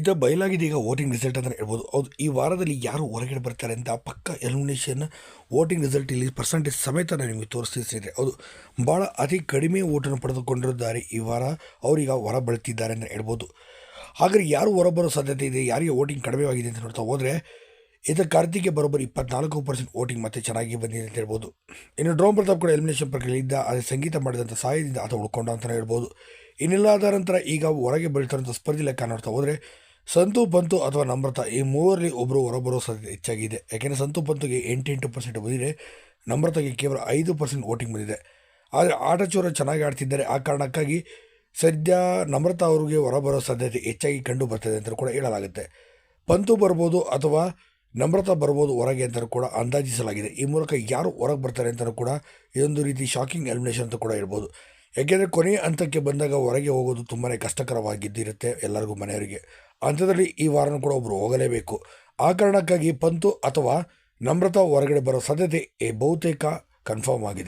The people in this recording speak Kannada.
ಇದು ಬಯಲಾಗಿದೆ ಈಗ ವೋಟಿಂಗ್ ರಿಸಲ್ಟ್ ಅಂತ ಹೇಳ್ಬೋದು. ಹೌದು, ಈ ವಾರದಲ್ಲಿ ಯಾರು ಹೊರಗಡೆ ಬರ್ತಾರೆ ಅಂತ ಪಕ್ಕ ಎಲಿಮಿನೇಷನ್ ವೋಟಿಂಗ್ ರಿಸಲ್ಟ್ ಇಲ್ಲಿ ಪರ್ಸೆಂಟೇಜ್ ಸಮೇತ ನಾನು ನಿಮಗೆ ತೋರಿಸಿದೆ ಹೌದು, ಭಾಳ ಅತಿ ಕಡಿಮೆ ಓಟನ್ನು ಪಡೆದುಕೊಂಡಿದ್ದಾರೆ ಈ ವಾರ. ಅವರೀಗ ಹೊರ ಬಳತಿದ್ದಾರೆ ಅಂತ ಹೇಳ್ಬೋದು. ಹಾಗಾದರೆ ಯಾರು ಹೊರಬರೋ ಸಾಧ್ಯತೆ ಇದೆ? ಯಾರಿಗೆ ವೋಟಿಂಗ್ ಕಡಿಮೆಯಾಗಿದೆ ಅಂತ ನೋಡ್ತಾ ಹೋದರೆ, ಇದರ ಕಾರ್ತಿಕ್ಗೆ ಬರೋಬ್ಬರಿ ಇಪ್ಪತ್ನಾಲ್ಕು ಪರ್ಸೆಂಟ್ ವೋಟಿಂಗ್ ಮತ್ತೆ ಚೆನ್ನಾಗಿ ಬಂದಿದೆ ಅಂತ ಹೇಳ್ಬೋದು. ಇನ್ನು ಡ್ರೋಮ್ ಪ್ರತಾಪ್ ಕೂಡ ಎಲಿಮಿನೇಷನ್ ಪ್ರಕ್ರಿಯೆಯಿಂದ ಅದೇ ಸಂಗೀತ ಮಾಡಿದಂಥ ಸಹಾಯದಿಂದ ಆತ ಉಳ್ಕೊಂಡ ಅಂತಲೇ ಹೇಳ್ಬೋದು. ಇನ್ನೆಲ್ಲ ಆದ ನಂತರ ಈಗ ಹೊರಗೆ ಬೀಳ್ತಾರಂಥ ಸ್ಪರ್ಧೆ ಲೆಕ್ಕ ನೋಡ್ತಾ ಹೋದರೆ ಸಂತು ಬಂತು ಅಥವಾ ನಮ್ರತ ಈ ಮೂವರಲ್ಲಿ ಒಬ್ಬರು ಹೊರಬರೋ ಸಾಧ್ಯತೆ ಹೆಚ್ಚಾಗಿದೆ. ಯಾಕೆಂದರೆ ಸಂತು ಬಂತುಗೆ ಎಂಟೆಂಟು ಪರ್ಸೆಂಟ್ ಬಂದಿದೆ. ನಮ್ರತಗೆ ಕೇವಲ ಐದು ಪರ್ಸೆಂಟ್ ವೋಟಿಂಗ್ ಬಂದಿದೆ. ಆದರೆ ಆಟ ಚೂರ ಚೆನ್ನಾಗಿ ಆಡ್ತಿದ್ದಾರೆ. ಆ ಕಾರಣಕ್ಕಾಗಿ ಸದ್ಯ ನಮ್ರತ ಅವರಿಗೆ ಹೊರಬರೋ ಸಾಧ್ಯತೆ ಹೆಚ್ಚಾಗಿ ಕಂಡು ಬರ್ತದೆ ಅಂತ ಕೂಡ ಹೇಳಲಾಗುತ್ತೆ. ಪಂತು ಬರ್ಬೋದು ಅಥವಾ ನಮ್ರತ ಬರ್ಬೋದು ಹೊರಗೆ ಅಂತ ಕೂಡ ಅಂದಾಜಿಸಲಾಗಿದೆ. ಈ ಮೂಲಕ ಯಾರು ಹೊರಗೆ ಬರ್ತಾರೆ ಅಂತಲೂ ಕೂಡ ಇದೊಂದು ರೀತಿ ಶಾಕಿಂಗ್ ಎಲಿಮಿನೇಷನ್ ಅಂತ ಕೂಡ ಹೇಳ್ಬೋದು. ಯಾಕೆಂದರೆ ಕೊನೆಯ ಹಂತಕ್ಕೆ ಬಂದಾಗ ಹೊರಗೆ ಹೋಗೋದು ತುಂಬಾ ಕಷ್ಟಕರವಾಗಿದ್ದಿರುತ್ತೆ ಎಲ್ಲರಿಗೂ ಮನೆಯವರಿಗೆ. ಅಂಥದ್ರಲ್ಲಿ ಈ ವಾರನೂ ಕೂಡ ಒಬ್ಬರು ಹೋಗಲೇಬೇಕು. ಆ ಕಾರಣಕ್ಕಾಗಿ ಪಂತು ಅಥವಾ ನಮ್ರತಾ ಹೊರಗಡೆ ಬರೋ ಸಾಧ್ಯತೆ ಬಹುತೇಕ ಕನ್ಫರ್ಮ್ ಆಗಿದೆ.